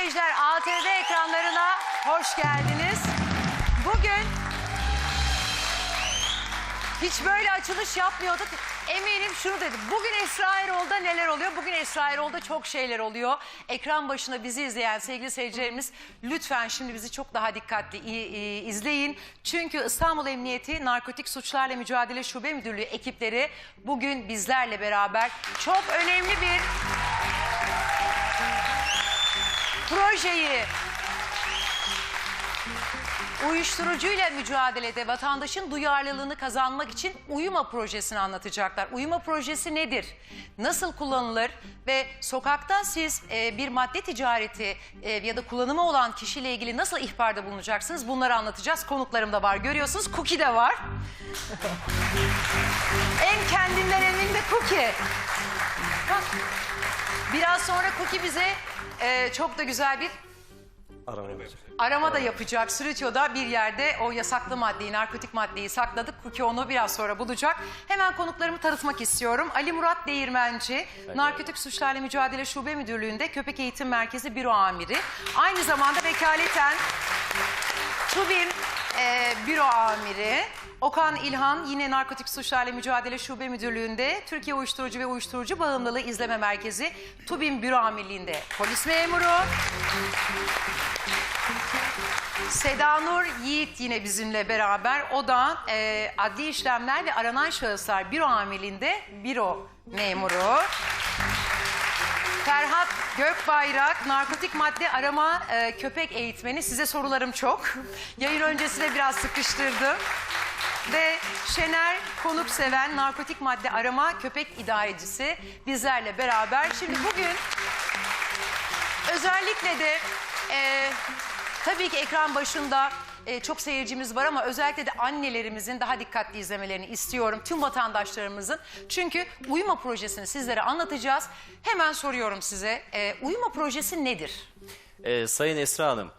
seyirciler ATV ekranlarına hoş geldiniz. Bugün hiç böyle açılış yapmıyorduk. Eminim şunu dedim. Bugün Esra Erol'da neler oluyor? Bugün Esra Erol'da çok şeyler oluyor. Ekran başında bizi izleyen sevgili seyircilerimiz lütfen şimdi bizi çok daha dikkatli izleyin. Çünkü İstanbul Emniyeti Narkotik Suçlarla Mücadele Şube Müdürlüğü ekipleri bugün bizlerle beraber çok önemli bir projeyi uyuşturucuyla mücadelede vatandaşın duyarlılığını kazanmak için Uyuma projesini anlatacaklar. Uyuma projesi nedir? Nasıl kullanılır? Ve sokakta siz e, bir madde ticareti e, ya da kullanımı olan kişiyle ilgili nasıl ihbarda bulunacaksınız? Bunları anlatacağız. Konuklarım da var. Görüyorsunuz Cookie de var. en kendinden emin de Cookie. Bak. Biraz sonra Cookie bize e, çok da güzel bir Arama da yapacak. Sürütüyor'da bir yerde o yasaklı maddeyi, narkotik maddeyi sakladık. Kuki onu biraz sonra bulacak. Hemen konuklarımı tanıtmak istiyorum. Ali Murat Değirmenci, Narkotik Suçlarla Mücadele Şube Müdürlüğü'nde Köpek Eğitim Merkezi Büro Amiri. Aynı zamanda vekaleten TÜBİM e, Büro Amiri. Okan İlhan yine Narkotik Suçlarla Mücadele Şube Müdürlüğü'nde Türkiye Uyuşturucu ve Uyuşturucu Bağımlılığı İzleme Merkezi TÜBİM Büro Amirliği'nde polis memuru. Seda Nur Yiğit yine bizimle beraber. O da e, adli işlemler ve aranan şahıslar büro amirliğinde büro memuru. Ferhat Gökbayrak, narkotik madde arama e, köpek eğitmeni. Size sorularım çok. Yayın öncesi de biraz sıkıştırdım. Ve Şener konuk seven narkotik madde arama köpek idarecisi bizlerle beraber. Şimdi bugün özellikle de e, tabii ki ekran başında e, çok seyircimiz var ama özellikle de annelerimizin daha dikkatli izlemelerini istiyorum. Tüm vatandaşlarımızın. Çünkü uyuma projesini sizlere anlatacağız. Hemen soruyorum size. E, uyuma projesi nedir? Ee, Sayın Esra Hanım,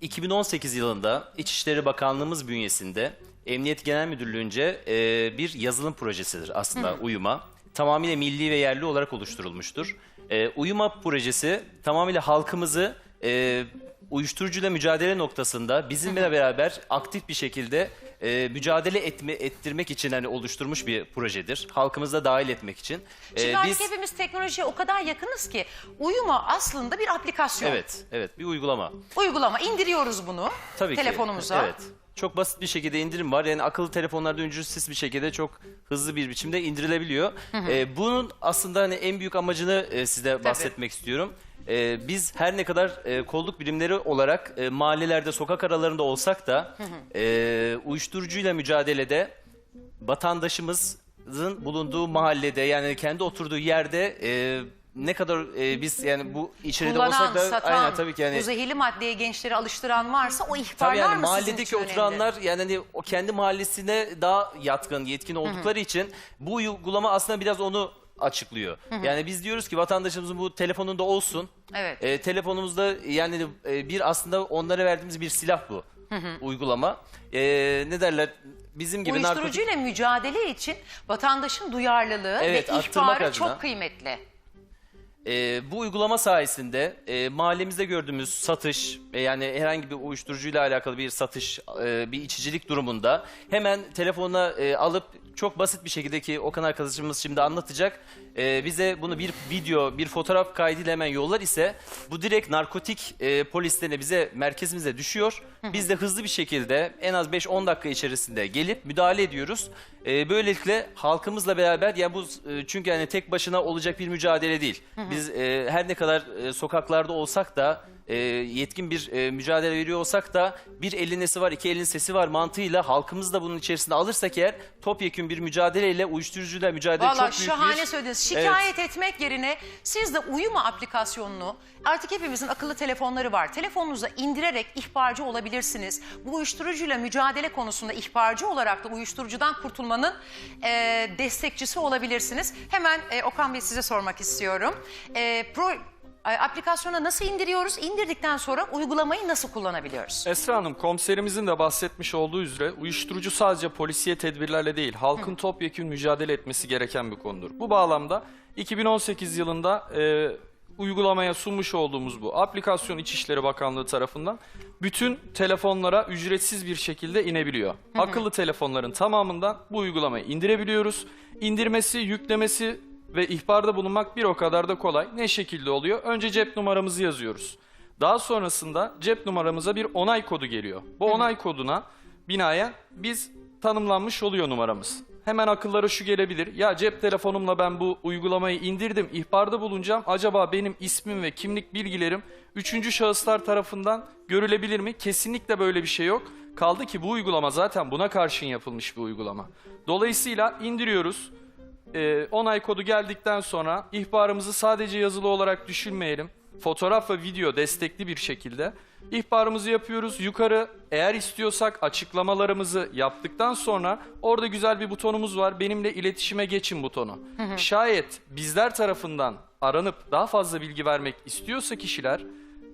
2018 yılında İçişleri Bakanlığımız bünyesinde Emniyet Genel Müdürlüğü'nce e, bir yazılım projesidir aslında Uyuma. Tamamıyla milli ve yerli olarak oluşturulmuştur. E, Uyuma projesi tamamıyla halkımızı e, uyuşturucuyla mücadele noktasında bizimle beraber aktif bir şekilde e, mücadele etme, ettirmek için hani oluşturmuş bir projedir. Halkımızı da dahil etmek için. Şimdi E, artık hepimiz teknolojiye o kadar yakınız ki uyuma aslında bir aplikasyon. Evet, evet bir uygulama. Uygulama indiriyoruz bunu Tabii ki. telefonumuza. Evet. Çok basit bir şekilde indirim var. Yani akıllı telefonlarda ücretsiz bir şekilde çok hızlı bir biçimde indirilebiliyor. Ee, bunun aslında hani en büyük amacını e, size bahsetmek istiyorum. Ee, biz her ne kadar e, kolluk birimleri olarak e, mahallelerde, sokak aralarında olsak da e, uyuşturucuyla mücadelede vatandaşımızın bulunduğu mahallede yani kendi oturduğu yerde e, ne kadar e, biz yani bu içeride Kullanan, olsak da satan, aynen tabii ki yani bu zehirli maddeye gençleri alıştıran varsa o ihbarlar Tabii yani mı sizin mahalledeki için önemli? oturanlar yani hani o kendi mahallesine daha yatkın, yetkin oldukları için bu uygulama aslında biraz onu açıklıyor. Yani biz diyoruz ki vatandaşımızın bu telefonunda olsun. Evet. E, telefonumuzda yani e, bir aslında onlara verdiğimiz bir silah bu uygulama. E, ne derler? Bizim gibi narkotik Uyuşturucuyla mücadele için vatandaşın duyarlılığı Evet, ve arttırmak ihbarı adına. çok kıymetli. Ee, bu uygulama sayesinde e, mahallemizde gördüğümüz satış e, yani herhangi bir uyuşturucuyla alakalı bir satış, e, bir içicilik durumunda hemen telefona e, alıp çok basit bir şekilde ki Okan arkadaşımız şimdi anlatacak e, bize bunu bir video, bir fotoğraf kaydıyla hemen yollar ise bu direkt narkotik e, polislerine bize merkezimize düşüyor. Biz de hızlı bir şekilde en az 5-10 dakika içerisinde gelip müdahale ediyoruz. E, böylelikle halkımızla beraber yani bu e, çünkü yani tek başına olacak bir mücadele değil. Biz e, her ne kadar e, sokaklarda olsak da e, yetkin bir e, mücadele veriyor olsak da bir elin nesi var, iki elin sesi var mantığıyla halkımız da bunun içerisinde alırsak eğer topyekün bir mücadeleyle uyuşturucuyla mücadele Valla çok büyük şahane bir... söylediniz. Şikayet etmek yerine siz de Uyuma aplikasyonunu artık hepimizin akıllı telefonları var. Telefonunuza indirerek ihbarcı olabilirsiniz. Bu uyuşturucuyla mücadele konusunda ihbarcı olarak da uyuşturucudan kurtulmanın e, destekçisi olabilirsiniz. Hemen e, Okan Bey size sormak istiyorum. E, pro, aplikasyona nasıl indiriyoruz? İndirdikten sonra uygulamayı nasıl kullanabiliyoruz? Esra Hanım komiserimizin de bahsetmiş olduğu üzere uyuşturucu sadece polisiye tedbirlerle değil halkın topyekun mücadele etmesi gereken bir konudur. Bu bağlamda 2018 yılında e, uygulamaya sunmuş olduğumuz bu aplikasyon İçişleri Bakanlığı tarafından bütün telefonlara ücretsiz bir şekilde inebiliyor. Akıllı telefonların tamamından bu uygulamayı indirebiliyoruz. İndirmesi, yüklemesi ve ihbarda bulunmak bir o kadar da kolay. Ne şekilde oluyor? Önce cep numaramızı yazıyoruz. Daha sonrasında cep numaramıza bir onay kodu geliyor. Bu onay koduna binaen biz tanımlanmış oluyor numaramız. Hemen akıllara şu gelebilir. Ya cep telefonumla ben bu uygulamayı indirdim, ihbarda bulunacağım. Acaba benim ismim ve kimlik bilgilerim üçüncü şahıslar tarafından görülebilir mi? Kesinlikle böyle bir şey yok. Kaldı ki bu uygulama zaten buna karşın yapılmış bir uygulama. Dolayısıyla indiriyoruz. Ee, onay kodu geldikten sonra ihbarımızı sadece yazılı olarak düşünmeyelim. Fotoğraf ve video destekli bir şekilde ihbarımızı yapıyoruz. Yukarı eğer istiyorsak açıklamalarımızı yaptıktan sonra orada güzel bir butonumuz var. Benimle iletişime geçin butonu. Şayet bizler tarafından aranıp daha fazla bilgi vermek istiyorsa kişiler,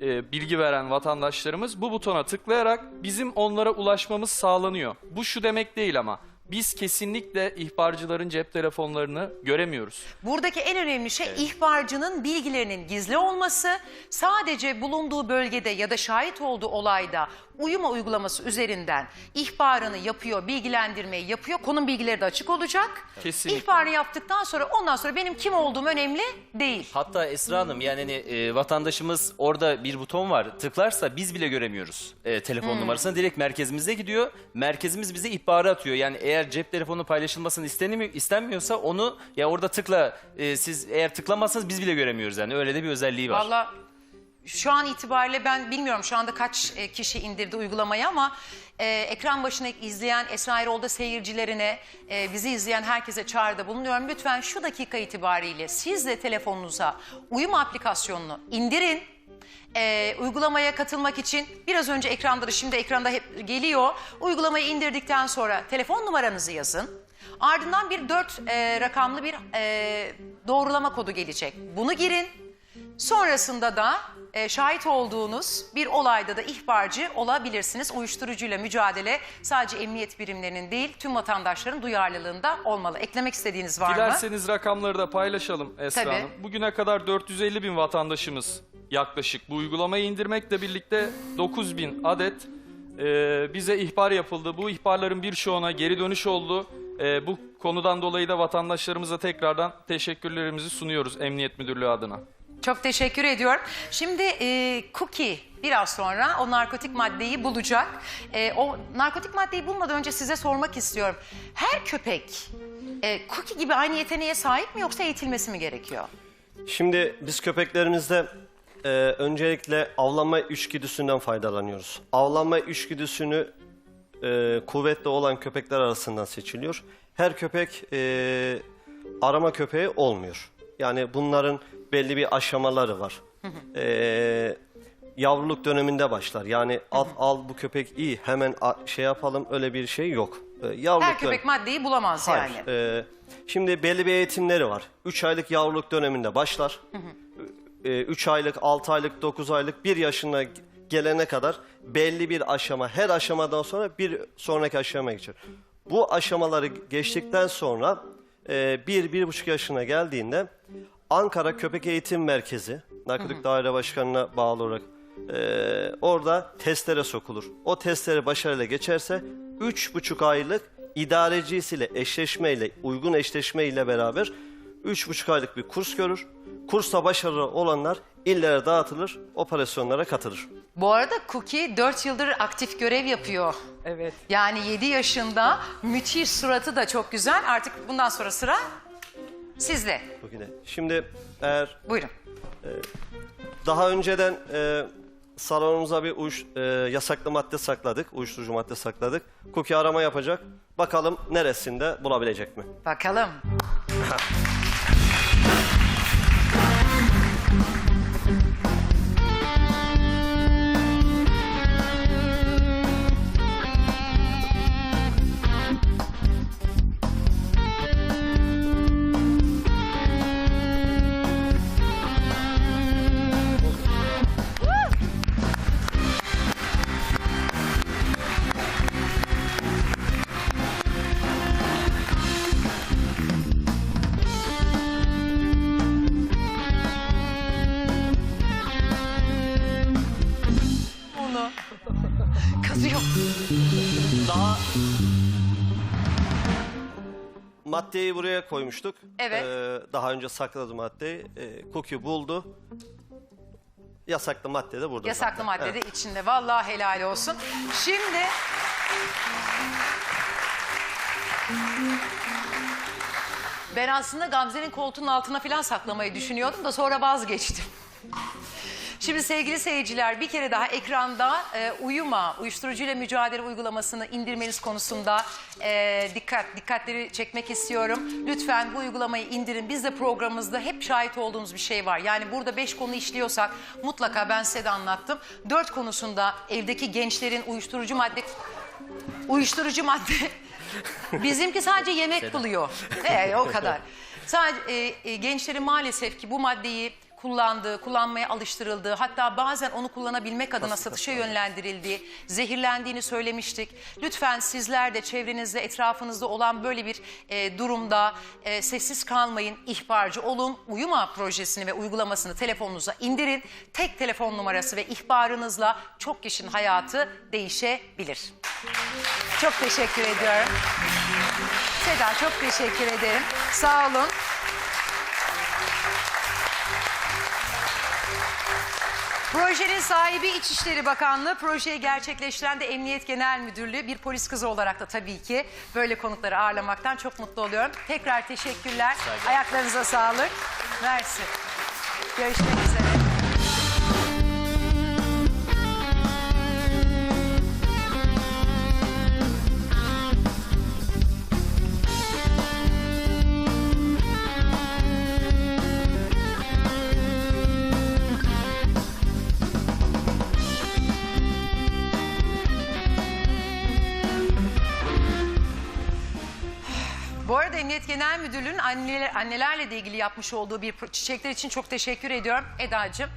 e, bilgi veren vatandaşlarımız bu butona tıklayarak bizim onlara ulaşmamız sağlanıyor. Bu şu demek değil ama biz kesinlikle ihbarcıların cep telefonlarını göremiyoruz. Buradaki en önemli şey ihbarcının bilgilerinin gizli olması. Sadece bulunduğu bölgede ya da şahit olduğu olayda uyuma uygulaması üzerinden ihbarını yapıyor, bilgilendirmeyi yapıyor. Konum bilgileri de açık olacak. Kesinlikle. İhbarını yaptıktan sonra ondan sonra benim kim olduğum önemli değil. Hatta Esra Hanım yani hani, e, vatandaşımız orada bir buton var tıklarsa biz bile göremiyoruz e, telefon numarasını. Direkt merkezimize gidiyor. Merkezimiz bize ihbarı atıyor. Yani eğer cep telefonu paylaşılmasını istenmiyor, istenmiyorsa onu ya orada tıkla e, siz eğer tıklamazsanız biz bile göremiyoruz yani öyle de bir özelliği var. Valla şu an itibariyle ben bilmiyorum şu anda kaç e, kişi indirdi uygulamayı ama e, ekran başına izleyen Esra Erol'da seyircilerine, e, bizi izleyen herkese çağrıda bulunuyorum. Lütfen şu dakika itibariyle siz de telefonunuza uyum aplikasyonunu indirin. E, uygulamaya katılmak için biraz önce ekranda da şimdi ekranda hep geliyor. Uygulamayı indirdikten sonra telefon numaranızı yazın. Ardından bir dört e, rakamlı bir e, doğrulama kodu gelecek. Bunu girin. Sonrasında da e, şahit olduğunuz bir olayda da ihbarcı olabilirsiniz. Uyuşturucuyla mücadele sadece emniyet birimlerinin değil tüm vatandaşların duyarlılığında olmalı. Eklemek istediğiniz var mı? Dilerseniz rakamları da paylaşalım Esra Tabii. Hanım. Bugüne kadar 450 bin vatandaşımız yaklaşık bu uygulamayı indirmekle birlikte 9 bin adet e, bize ihbar yapıldı. Bu ihbarların birçoğuna geri dönüş oldu. E, bu konudan dolayı da vatandaşlarımıza tekrardan teşekkürlerimizi sunuyoruz Emniyet Müdürlüğü adına. Çok teşekkür ediyorum. Şimdi e, Cookie biraz sonra o narkotik maddeyi bulacak. E, o narkotik maddeyi bulmadan önce size sormak istiyorum. Her köpek e, Cookie gibi aynı yeteneğe sahip mi yoksa eğitilmesi mi gerekiyor? Şimdi biz köpeklerimizde e, öncelikle avlanma içgüdüsünden faydalanıyoruz. Avlanma içgüdüsünü e, kuvvetli olan köpekler arasından seçiliyor. Her köpek e, arama köpeği olmuyor. Yani bunların belli bir aşamaları var. E, yavruluk döneminde başlar. Yani al, al bu köpek iyi hemen a- şey yapalım öyle bir şey yok. E, yavruluk Her dön- köpek maddeyi bulamaz Hayır. yani. Ee, şimdi belli bir eğitimleri var. 3 aylık yavruluk döneminde başlar. 3 aylık, 6 aylık, 9 aylık, 1 yaşına gelene kadar belli bir aşama, her aşamadan sonra bir sonraki aşamaya geçer. Bu aşamaları geçtikten sonra 1-1,5 yaşına geldiğinde Ankara Köpek Eğitim Merkezi, Narkotik Daire Başkanı'na bağlı olarak e, orada testlere sokulur. O testleri başarıyla geçerse 3,5 aylık idarecisiyle eşleşmeyle, uygun eşleşmeyle beraber 3,5 aylık bir kurs görür. Kursta başarılı olanlar illere dağıtılır, operasyonlara katılır. Bu arada Cookie 4 yıldır aktif görev yapıyor. Evet. Yani 7 yaşında müthiş suratı da çok güzel. Artık bundan sonra sıra sizde. Bu yine. Şimdi eğer Buyurun. daha önceden e, salonumuza bir uyuş, e, yasaklı madde sakladık, uyuşturucu madde sakladık. Cookie arama yapacak. Bakalım neresinde bulabilecek mi? Bakalım. maddeyi buraya koymuştuk. Evet. Ee, daha önce sakladı maddeyi. Ee, Cookie buldu. Yasaklı madde de burada. Yasaklı zaten. madde de içinde. Vallahi helal olsun. Şimdi... Ben aslında Gamze'nin koltuğunun altına falan saklamayı düşünüyordum da sonra vazgeçtim. Şimdi sevgili seyirciler bir kere daha ekranda e, uyuma, uyuşturucuyla mücadele uygulamasını indirmeniz konusunda e, dikkat dikkatleri çekmek istiyorum. Lütfen bu uygulamayı indirin. Biz de programımızda hep şahit olduğumuz bir şey var. Yani burada beş konu işliyorsak mutlaka ben size de anlattım. Dört konusunda evdeki gençlerin uyuşturucu madde uyuşturucu madde bizimki sadece yemek buluyor. Ee, o kadar. Sadece e, e, gençlerin maalesef ki bu maddeyi kullandığı, kullanmaya alıştırıldığı, hatta bazen onu kullanabilmek adına satışa yönlendirildiği, zehirlendiğini söylemiştik. Lütfen sizler de çevrenizde, etrafınızda olan böyle bir e, durumda e, sessiz kalmayın, ihbarcı olun. Uyuma projesini ve uygulamasını telefonunuza indirin. Tek telefon numarası ve ihbarınızla çok kişinin hayatı değişebilir. Çok teşekkür ediyorum. Seda çok teşekkür ederim. Sağ olun. Projenin sahibi İçişleri Bakanlığı, projeyi gerçekleştiren de Emniyet Genel Müdürlüğü. Bir polis kızı olarak da tabii ki böyle konukları ağırlamaktan çok mutlu oluyorum. Tekrar teşekkürler. Ayaklarınıza sağlık. Mersi. Görüşmek üzere. Genel Müdürlüğü'nün anneler, annelerle de ilgili yapmış olduğu bir çiçekler için çok teşekkür ediyorum Eda'cığım.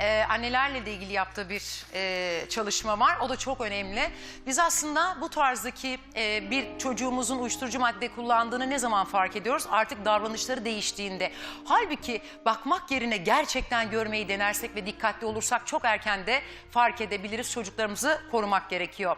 Ee, annelerle de ilgili yaptığı bir e, çalışma var. O da çok önemli. Biz aslında bu tarzdaki e, bir çocuğumuzun uyuşturucu madde kullandığını ne zaman fark ediyoruz? Artık davranışları değiştiğinde. Halbuki bakmak yerine gerçekten görmeyi denersek ve dikkatli olursak çok erken de fark edebiliriz. Çocuklarımızı korumak gerekiyor.